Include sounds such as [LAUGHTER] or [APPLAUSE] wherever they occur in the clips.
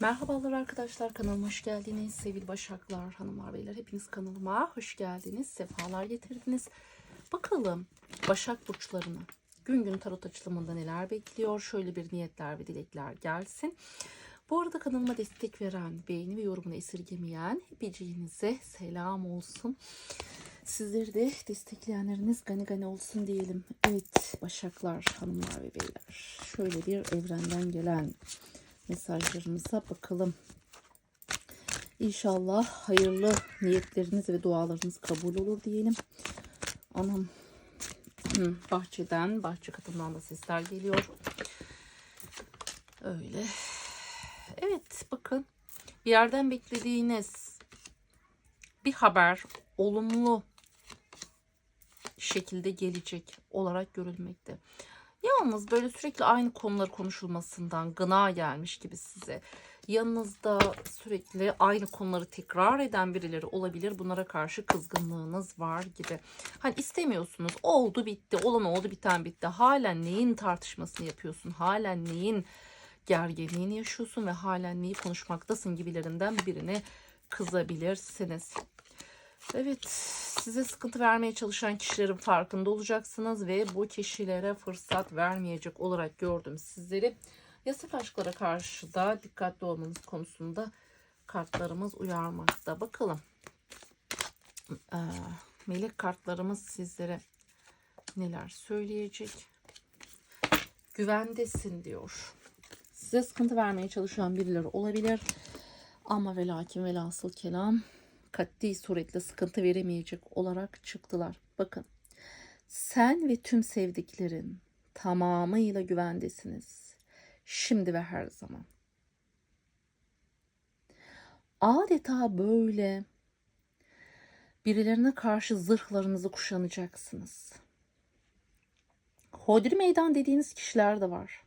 Merhabalar arkadaşlar kanalıma hoş geldiniz. Sevgili Başaklar, hanımlar, beyler hepiniz kanalıma hoş geldiniz. Sefalar getirdiniz. Bakalım Başak burçlarını gün gün tarot açılımında neler bekliyor? Şöyle bir niyetler ve dilekler gelsin. Bu arada kanalıma destek veren, beğeni ve yorumunu esirgemeyen hepiciğinize selam olsun. Sizleri de destekleyenleriniz gani gani olsun diyelim. Evet Başaklar, hanımlar ve beyler. Şöyle bir evrenden gelen mesajlarımıza bakalım. İnşallah hayırlı niyetleriniz ve dualarınız kabul olur diyelim. Anam bahçeden, bahçe katından da sesler geliyor. Öyle. Evet bakın bir yerden beklediğiniz bir haber olumlu şekilde gelecek olarak görülmekte. Yalnız böyle sürekli aynı konular konuşulmasından gına gelmiş gibi size. Yanınızda sürekli aynı konuları tekrar eden birileri olabilir. Bunlara karşı kızgınlığınız var gibi. Hani istemiyorsunuz. Oldu bitti. Olan oldu biten bitti. Halen neyin tartışmasını yapıyorsun? Halen neyin gerginliğini yaşıyorsun ve halen neyi konuşmaktasın gibilerinden birine kızabilirsiniz. Evet, size sıkıntı vermeye çalışan kişilerin farkında olacaksınız ve bu kişilere fırsat vermeyecek olarak gördüm sizleri. Yasak aşklara karşı da dikkatli olmanız konusunda kartlarımız uyarmakta. Bakalım. Ee, melek kartlarımız sizlere neler söyleyecek? Güvendesin diyor. Size sıkıntı vermeye çalışan birileri olabilir. Ama ve lakin velhasıl kelam katli suretle sıkıntı veremeyecek olarak çıktılar. Bakın sen ve tüm sevdiklerin tamamıyla güvendesiniz. Şimdi ve her zaman. Adeta böyle birilerine karşı zırhlarınızı kuşanacaksınız. Hodri meydan dediğiniz kişiler de var.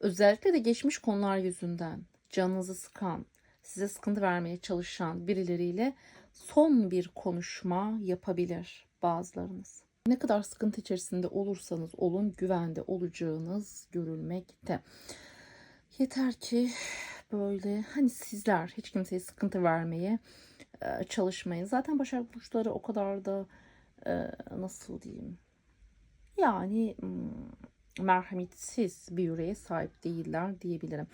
Özellikle de geçmiş konular yüzünden canınızı sıkan, size sıkıntı vermeye çalışan birileriyle son bir konuşma yapabilir bazılarınız. Ne kadar sıkıntı içerisinde olursanız olun güvende olacağınız görülmekte. Yeter ki böyle hani sizler hiç kimseye sıkıntı vermeye e, çalışmayın. Zaten Başak Burçları o kadar da e, nasıl diyeyim yani hmm, merhametsiz bir yüreğe sahip değiller diyebilirim.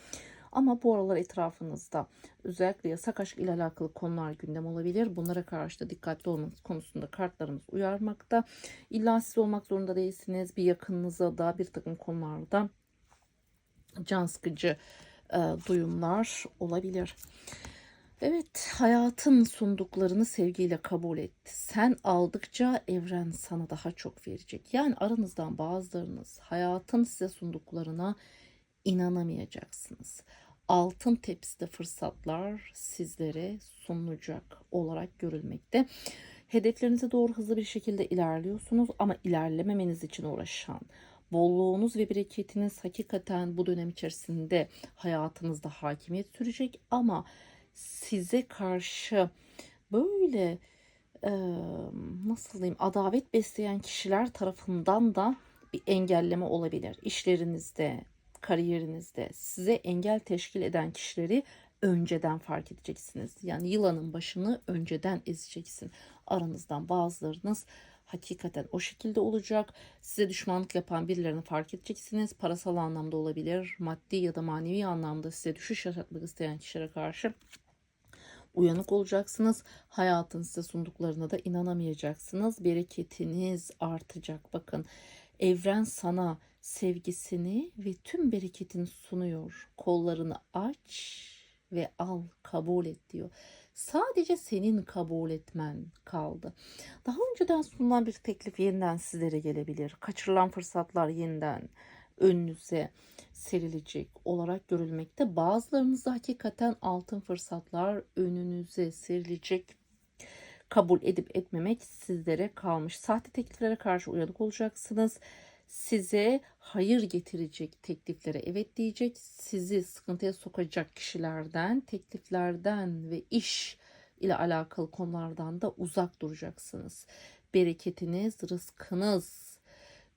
Ama bu aralar etrafınızda özellikle yasak aşk ile alakalı konular gündem olabilir. Bunlara karşı da dikkatli olmanız konusunda kartlarımız uyarmakta. İlla siz olmak zorunda değilsiniz. Bir yakınınıza da bir takım konularda can sıkıcı e, duyumlar olabilir. Evet, hayatın sunduklarını sevgiyle kabul et. Sen aldıkça evren sana daha çok verecek. Yani aranızdan bazılarınız hayatın size sunduklarına inanamayacaksınız. Altın tepside fırsatlar sizlere sunulacak olarak görülmekte. Hedeflerinize doğru hızlı bir şekilde ilerliyorsunuz ama ilerlememeniz için uğraşan, bolluğunuz ve bereketiniz hakikaten bu dönem içerisinde hayatınızda hakimiyet sürecek ama size karşı böyle nasıl diyeyim adavet besleyen kişiler tarafından da bir engelleme olabilir. İşlerinizde, kariyerinizde size engel teşkil eden kişileri önceden fark edeceksiniz. Yani yılanın başını önceden ezeceksin. Aranızdan bazılarınız hakikaten o şekilde olacak. Size düşmanlık yapan birilerini fark edeceksiniz. Parasal anlamda olabilir, maddi ya da manevi anlamda size düşüş yaşatmak isteyen kişilere karşı uyanık olacaksınız. Hayatın size sunduklarına da inanamayacaksınız. Bereketiniz artacak. Bakın evren sana sevgisini ve tüm bereketini sunuyor. Kollarını aç ve al, kabul et diyor. Sadece senin kabul etmen kaldı. Daha önceden sunulan bir teklif yeniden sizlere gelebilir. Kaçırılan fırsatlar yeniden önünüze serilecek olarak görülmekte. Bazılarınızda hakikaten altın fırsatlar önünüze serilecek. Kabul edip etmemek sizlere kalmış. Sahte tekliflere karşı uyanık olacaksınız. Size hayır getirecek tekliflere evet diyecek. Sizi sıkıntıya sokacak kişilerden, tekliflerden ve iş ile alakalı konulardan da uzak duracaksınız. Bereketiniz, rızkınız,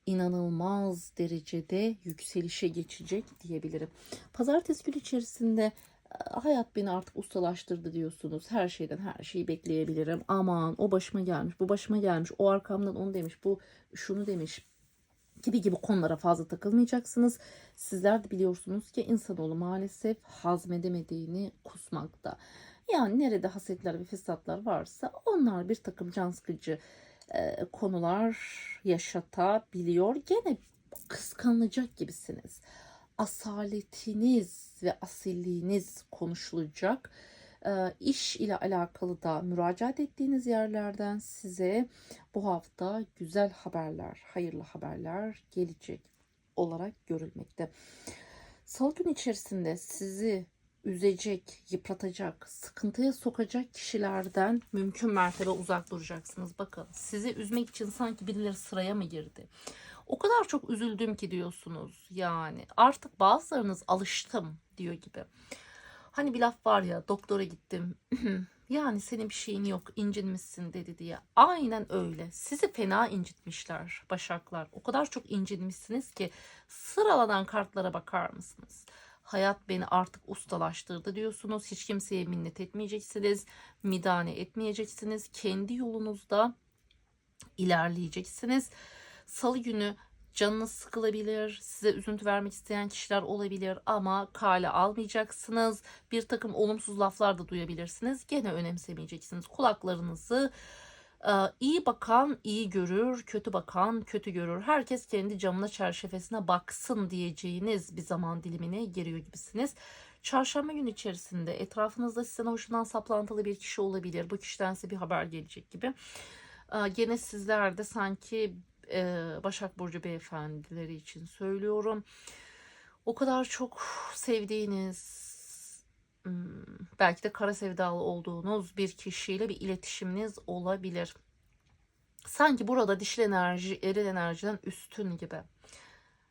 inanılmaz derecede yükselişe geçecek diyebilirim. Pazartesi günü içerisinde hayat beni artık ustalaştırdı diyorsunuz. Her şeyden her şeyi bekleyebilirim. Aman o başıma gelmiş, bu başıma gelmiş, o arkamdan onu demiş, bu şunu demiş gibi gibi konulara fazla takılmayacaksınız. Sizler de biliyorsunuz ki insanoğlu maalesef hazmedemediğini kusmakta. Yani nerede hasetler ve fesatlar varsa onlar bir takım can sıkıcı e, konular yaşatabiliyor. Gene kıskanılacak gibisiniz. Asaletiniz ve asilliğiniz konuşulacak. E, iş ile alakalı da müracaat ettiğiniz yerlerden size bu hafta güzel haberler, hayırlı haberler gelecek olarak görülmekte. Salı günü içerisinde sizi üzecek, yıpratacak, sıkıntıya sokacak kişilerden mümkün mertebe uzak duracaksınız. Bakın sizi üzmek için sanki birileri sıraya mı girdi? O kadar çok üzüldüm ki diyorsunuz yani. Artık bazılarınız alıştım diyor gibi. Hani bir laf var ya doktora gittim. yani senin bir şeyin yok incinmişsin dedi diye. Aynen öyle. Sizi fena incitmişler başaklar. O kadar çok incinmişsiniz ki sıralanan kartlara bakar mısınız? Hayat beni artık ustalaştırdı diyorsunuz. Hiç kimseye minnet etmeyeceksiniz. Midane etmeyeceksiniz. Kendi yolunuzda ilerleyeceksiniz. Salı günü canınız sıkılabilir, size üzüntü vermek isteyen kişiler olabilir ama kale almayacaksınız. Bir takım olumsuz laflar da duyabilirsiniz. Gene önemsemeyeceksiniz. Kulaklarınızı e, iyi bakan iyi görür, kötü bakan kötü görür. Herkes kendi camına çerçevesine baksın diyeceğiniz bir zaman dilimine giriyor gibisiniz. Çarşamba günü içerisinde etrafınızda sizden hoşlanan saplantılı bir kişi olabilir. Bu kişiden size bir haber gelecek gibi. E, Gene sizler de sanki e, Başak Burcu beyefendileri için söylüyorum. O kadar çok sevdiğiniz, hmm, belki de kara sevdalı olduğunuz bir kişiyle bir iletişiminiz olabilir. Sanki burada dişil enerji eril enerjiden üstün gibi.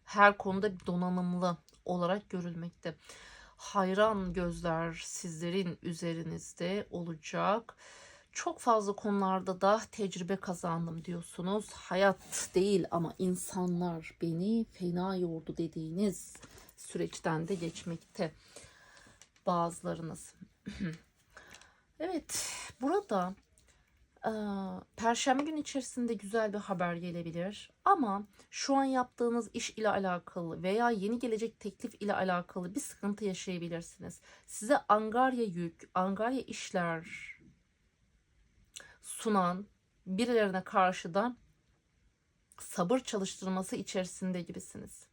Her konuda donanımlı olarak görülmekte. Hayran gözler sizlerin üzerinizde olacak çok fazla konularda da tecrübe kazandım diyorsunuz. Hayat değil ama insanlar beni fena yordu dediğiniz süreçten de geçmekte bazılarınız. [CLEARS THROAT] evet burada e, Perşembe gün içerisinde güzel bir haber gelebilir ama şu an yaptığınız iş ile alakalı veya yeni gelecek teklif ile alakalı bir sıkıntı yaşayabilirsiniz. Size angarya yük, angarya işler sunan birilerine karşı da sabır çalıştırması içerisinde gibisiniz.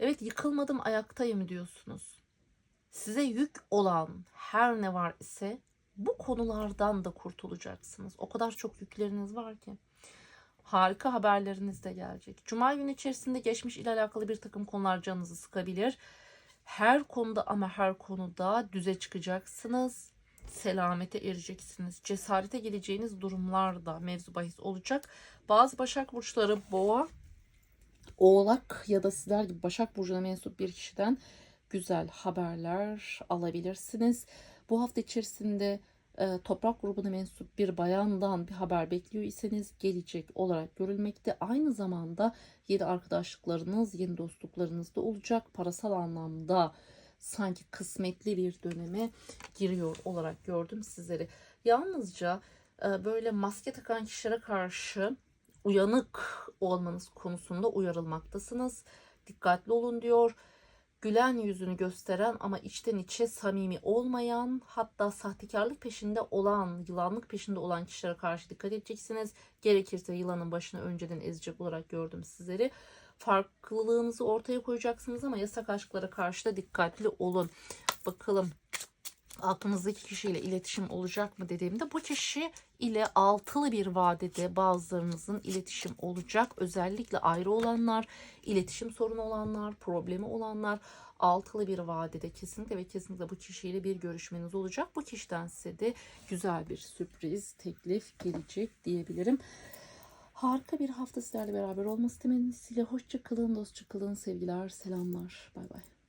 Evet yıkılmadım ayaktayım diyorsunuz. Size yük olan her ne var ise bu konulardan da kurtulacaksınız. O kadar çok yükleriniz var ki. Harika haberleriniz de gelecek. Cuma günü içerisinde geçmiş ile alakalı bir takım konular canınızı sıkabilir. Her konuda ama her konuda düze çıkacaksınız selamete ereceksiniz. Cesarete geleceğiniz durumlar da mevzu bahis olacak. Bazı Başak Burçları boğa, oğlak ya da sizler gibi Başak Burcu'na mensup bir kişiden güzel haberler alabilirsiniz. Bu hafta içerisinde e, toprak grubuna mensup bir bayandan bir haber bekliyor iseniz gelecek olarak görülmekte. Aynı zamanda yeni arkadaşlıklarınız, yeni dostluklarınız da olacak. Parasal anlamda sanki kısmetli bir döneme giriyor olarak gördüm sizleri. Yalnızca e, böyle maske takan kişilere karşı uyanık olmanız konusunda uyarılmaktasınız. Dikkatli olun diyor. Gülen yüzünü gösteren ama içten içe samimi olmayan hatta sahtekarlık peşinde olan, yılanlık peşinde olan kişilere karşı dikkat edeceksiniz. Gerekirse yılanın başını önceden ezecek olarak gördüm sizleri farklılığınızı ortaya koyacaksınız ama yasak aşklara karşı da dikkatli olun. Bakalım aklınızdaki kişiyle iletişim olacak mı dediğimde bu kişi ile altılı bir vadede bazılarınızın iletişim olacak. Özellikle ayrı olanlar, iletişim sorunu olanlar, problemi olanlar altılı bir vadede kesinlikle ve kesinlikle bu kişiyle bir görüşmeniz olacak. Bu kişiden size de güzel bir sürpriz, teklif gelecek diyebilirim. Harika bir hafta sizlerle beraber olması temennisiyle hoşça kalın, dostça kalın, sevgiler, selamlar. Bay bay.